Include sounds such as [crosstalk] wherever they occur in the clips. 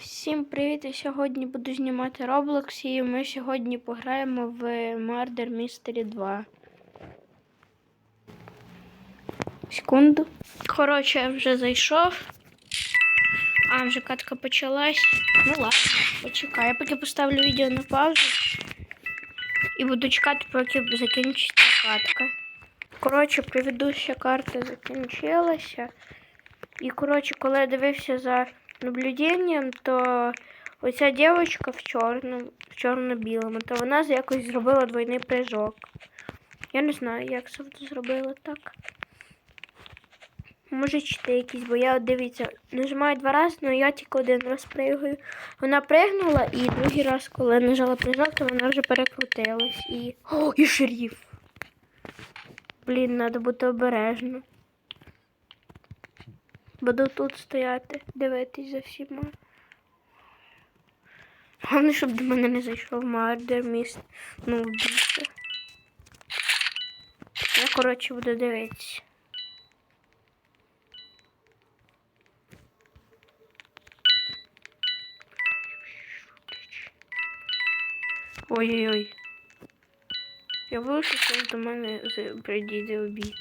Всім привіт! Я сьогодні буду знімати Roblox і ми сьогодні пограємо в Murder Mystery 2. Секунду. Коротше, я вже зайшов. А, вже катка почалась. Ну ладно, почекай. Я поки поставлю відео на паузу. І буду чекати, поки закінчиться катка. Коротше, предыдуща карта закінчилася. І, коротше, коли я дивився за наблюденням, то оця дівчинка в чорному, в чорно-білому, то вона якось зробила двойний прыжок. Я не знаю, як це зробила так. Може чити якісь, бо я дивіться, нажимаю два рази, але я тільки один раз пригаю. Вона пригнула і другий раз, коли нажала прыжок, то вона вже перекрутилась. І. О, і шеріф! Блін, треба бути обережно. Буду тут стояти, дивитись за всіма. Головне, щоб до мене не зайшов мардер міст. Ну, вбивця. Я, коротше, буду дивитися. Ой-ой-ой. Я вийшов, що до мене прийде обід.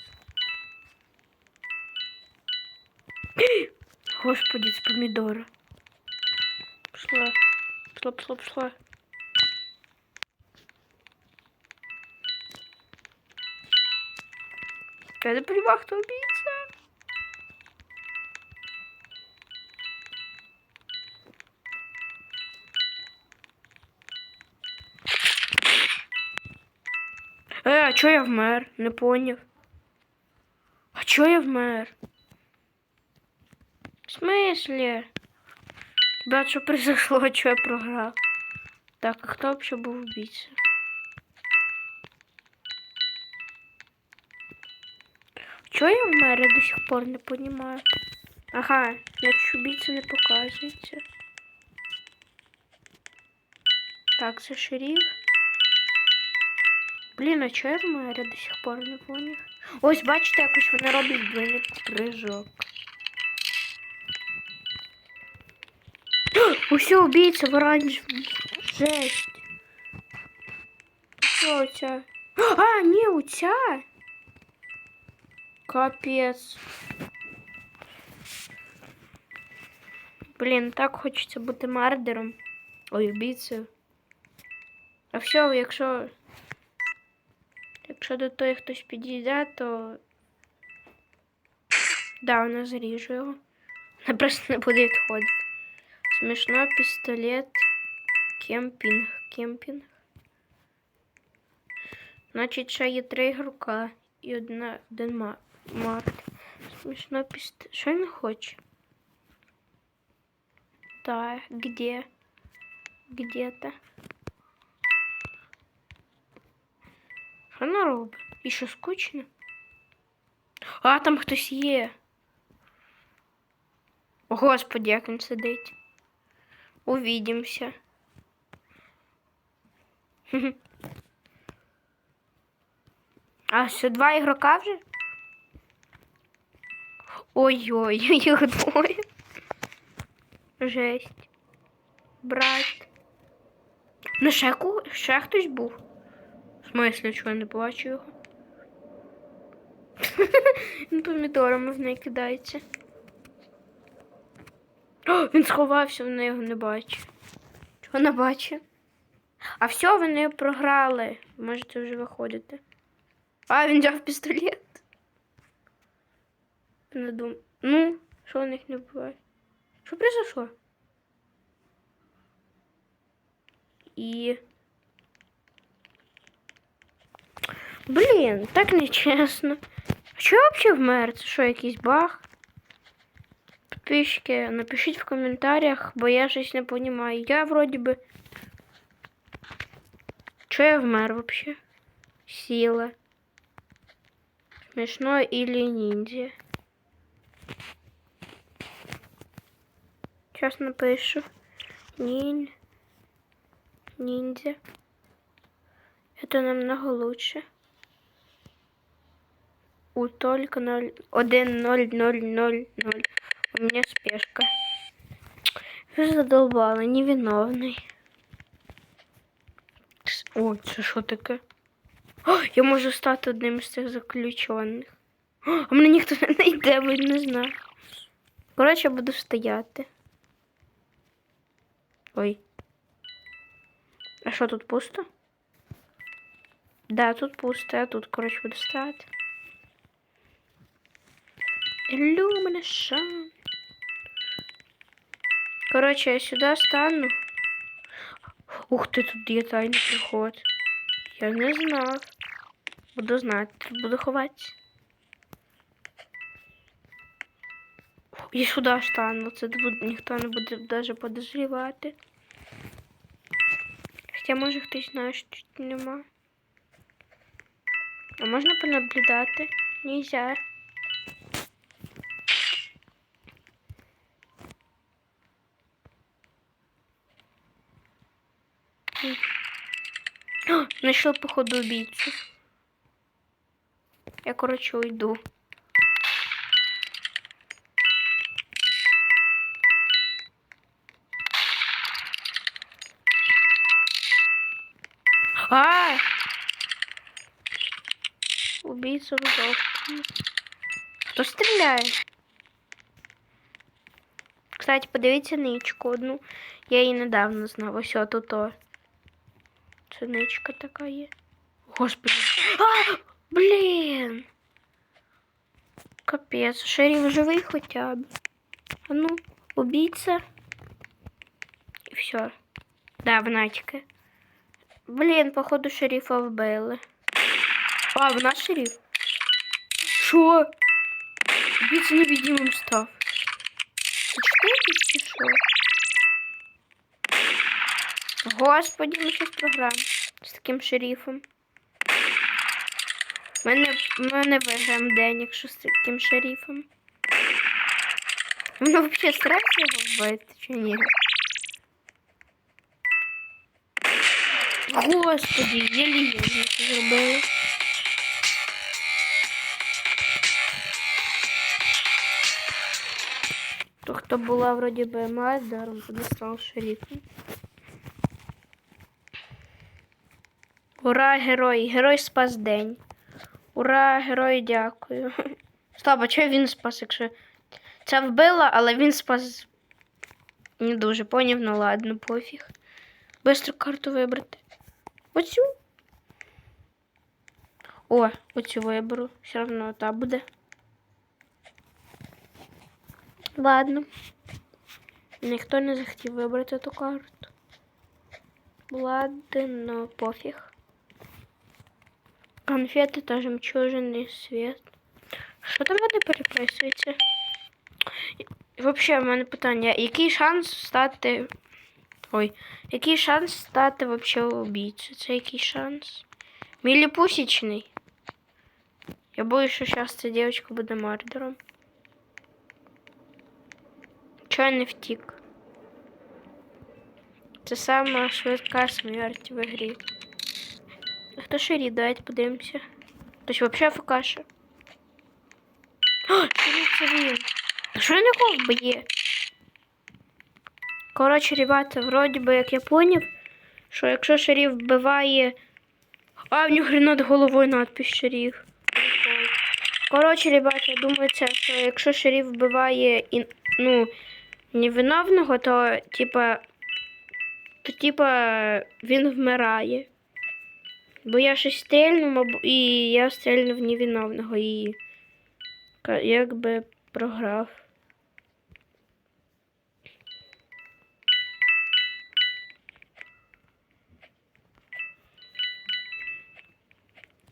Господи, з помідора. Пішла. Пішла, пішла, пішла. Я не убийца. Е, а чо я вмер? Не поняв. А чо я вмер? В смысле? Ребят, что произошло, что я програл? Так, а кто вообще был убийца? Чё я в мэре до сих пор не понимаю? Ага, значит убийца не показывается. Так, це шериф. Блін, а чого я в мері до сих пор не поняв? Ось, бачите, якось вони роблять двойний прыжок. [gasps] Усе, убийца в оранжевом. Жесть. Що оця? [gasps] А, ні, оця. Капець. Блін, так хочеться бути мардером. Ой, убійцею. А все, якщо. Якщо до той хтось підійде, то. Да, вона заріжу його. Вона просто не буде відходити. Смешно, пистолет, кемпінг, кемпінг. Значить, ще є три ігрока і одна, один ма- марк. Смешно, пистолет. Що він хоче? Да, где? Где-то. Що вона робить? І що скучно? А, там хтось є. О, Господи, як він сидить. Увидимся. [laughs] А, все, два ігрока вже? Ой-ой, [laughs] їх двоє. Жесть. Брат. Ну, ще, ще хтось був. В смислі, чого я не бачу його? Він [laughs] помідорами в неї кидається. О, він сховався, вона його не бачить. Чого не бачить? А все, вони програли. Можете вже виходити. А, він взяв пістолет. Не дум... Ну, що у них не буває? Що произошло? І. Блін, так нечесно. А чого взагалі вмер? Це що, якийсь баг? Підписчики, напишіть в коментарях, бо я щось не розумію. Я вроді би. Чого я вмер вообще? Сила. Смешно или ниндзя? Сейчас напишу. Нин. Ниндзя. Это намного лучше. У только 0, 1, 0, 0, 0, 0. У меня спешка. Ви задолбали, невиновний. Тс- О, це що таке? О, я можу стати одним з цих заключених. О, а мене ніхто [laughs] не знайде, бо не знаю. Коротше, я буду стояти. Ой. А що тут пусто? Да, тут пусто, я тут, коротше, буду стояти. Illumination. Коротше, я сюди стану. Ух ти, тут є тайний приход. Я не знав. Буду знати, буду ховатися. І сюди стану, це ніхто не буде навіть подозрівати. Хоча може хтось знає, що тут нема. А можна понаблюдати? Нельзя. О, походу, убийцу. Я, короче, уйду. А! Убийца в Хто стріляє? Кстати, подивіться ничку одну. Я її недавно знав. Ось тут. то. Це ничка така є. Господи. А! Блін! Капець, шериф живий хоча б. А ну, убийця. І все. Да, в Натіки. Блін, походу шерифа вбили. А, вона шериф. Що? Убийця невидимим став. Господи, ми щось програємо з таким шерифом. Ми не, ми не виграємо день, якщо з таким шерифом. Ну, взагалі старається його вбити чи ні? Господи, єлі-єлі це зробили. То, хто була вроді би майстером, тоді став шерифом. Ура, герой! Герой спас день. Ура, герой, дякую. [laughs] А чого він спас, якщо. Це вбила, але він спас. Не дуже поняв, ну ладно, пофіг. Бистро карту вибрати. Оцю. О, оцю виберу. Все одно та буде. Ладно. Ніхто не захотів вибрати ту карту. Ладно, пофіг. Конфети та жемчужний світ. Що там в мене переписується? Взагалі, в мене питання, який шанс стати. Ой, який шанс стати вообще убійцею? Це який шанс? Міліпусічний. Я боюсь, що зараз ця дівчинка буде мардером. Чого я не втік? Це сама швидка смерть в ігрі. Хто ширі? Давайте подивимося. Тобто взагалі фокаша. О, це він. А що він якого б'є? Коротше, ребята, вроді би, як я поняв, що якщо шериф вбиває. А, в нього над головою надпись шериф. Коротше, ребята, я думаю, це, що якщо шериф вбиває і, ну, невиновного, то типа. То типа він вмирає. Бо я щось стрельнув, або- і я стрельнув невиновного і якби програв.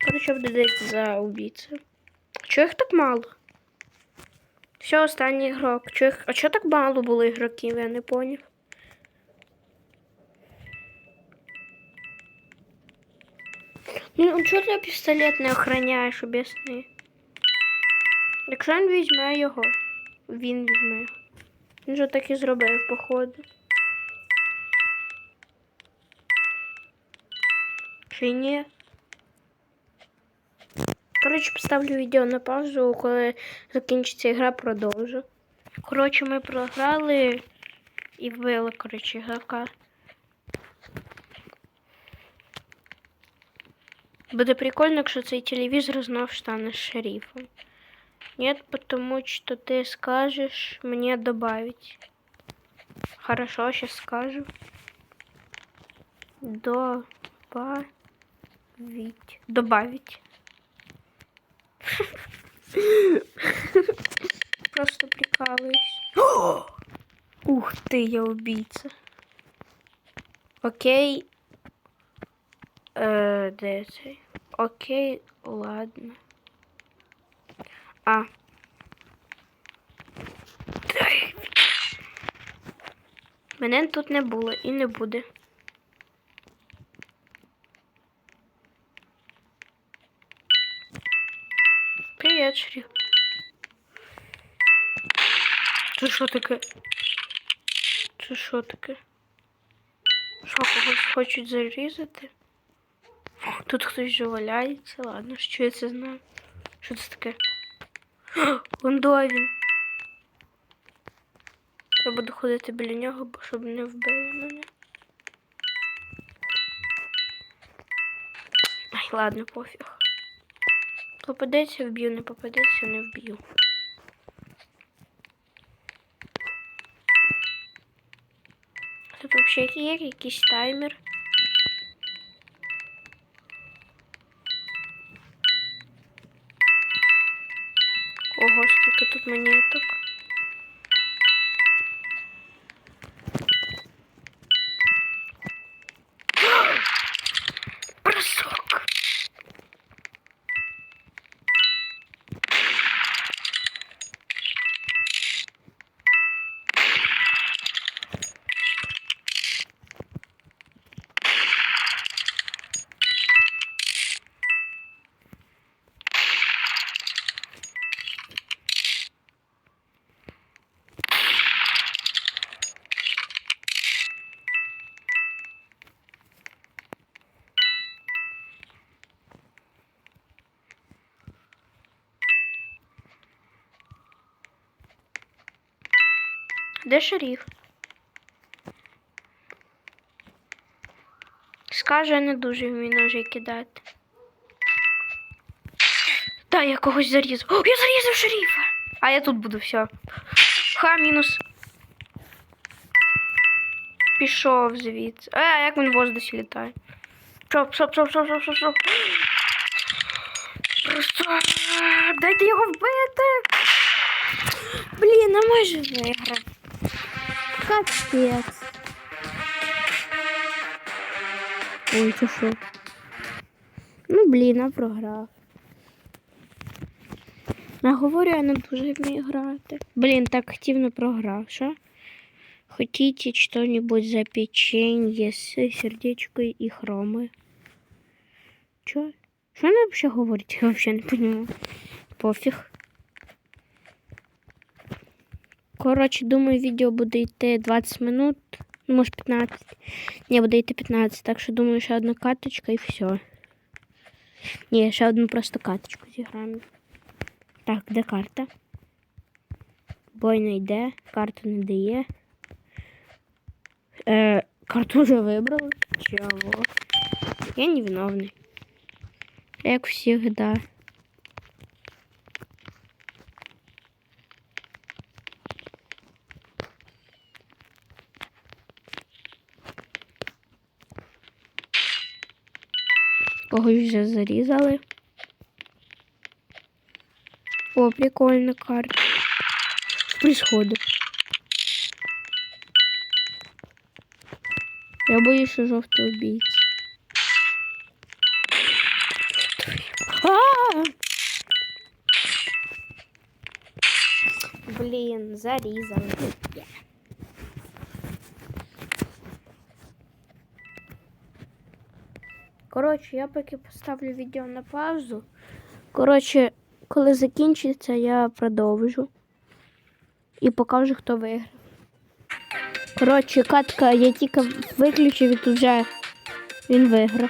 Короче, вдадеться за убийцю. Чого їх так мало? Все, останній ігрок. Чого їх... А чого так мало було ігроків, я не поняв. Ну, чого ти пістолет не охороняєш, об'ясни? Якщо він візьме його, він візьме його. Він же так і зробив, походу. Чи ні? Коротше, поставлю відео на паузу, коли закінчиться ігра, продовжу. Коротше, ми програли. І вбили, коротше, ігрока. Буде прикольно, якщо цей телевізор знов стане шерифом. Нет, потому что ты скажешь мне добавить. Хорошо, сейчас скажу. Добавить. Добавить. [laughs] Просто прикалываюсь. [gasps] Ух ты, я убийца. Окей. Е, де цей? Окей, ладно. А. Мене тут не було і не буде. Привіт, Шрі. Це що таке? Це що таке? Що когось хочуть зарізати? Тут хтось вже валяється. Ладно, що я це знаю. Що це таке? Вон де він. Я буду ходити біля нього, бо щоб не вбили мене. Ай, ладно, пофіг. Попадеться, вб'ю, не попадеться, не вб'ю. Тут взагалі є якийсь таймер. Ого, скільки тут монеток. Де шеріф? Скаже, не дуже вмію ножі кидати. Та, я когось зарізав. О, я зарізав шеріфа! А я тут буду, все. Ха, мінус. Пішов звідси. А, як він в воздусі літає. Шоп, шоп, шоп, шоп, шоп, шоп, шоп. Просто дайте його вбити. Блін, а може виграв. Капець. Ой, це що? Ну, блін, а програв. Я говорю, я не дуже вмію грати. Блін, так активно програв, що? Хотите что-нибудь за печенье с сердечкой и хромой? Чё? Что она вообще говорит? [laughs] Я вообще не понимаю. Пофіг. Коротше, думаю, відео буде йти 20 минут. Ну, може 15. Ні, буде йти 15, так що думаю, ще одна каточка і все. Ні, ще одну просто каточку зіграємо. Так, де карта? Бой не йде, карту не дає. Е, карту вже вибрали. Чого? Я невиновний. Як завжди. Когось вже зарізали. О, прикольна карта. Що происходит? Я боюсь, що жовтий убійця. А! Блін, зарізали. Коротше, я поки поставлю відео на паузу. Коротше, коли закінчиться, я продовжу. І покажу, хто виграв. Коротше, катка, я тільки виключив і тут вже він виграв.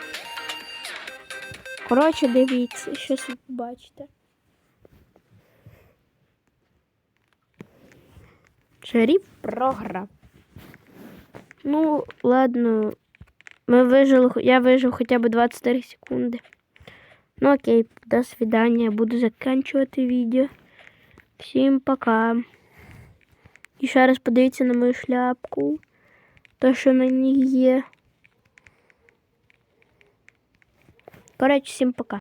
Коротше, дивіться, щось ви побачите. Шеріф програв. Ну, ладно. Мы выжили, хо- я выжил хотя бы 24 секунды. Ну окей, до свидания. Буду заканчивать видео. Всім пока. І ще раз подивіться на мою шляпку. То, що на ній є. Коротше, всім пока.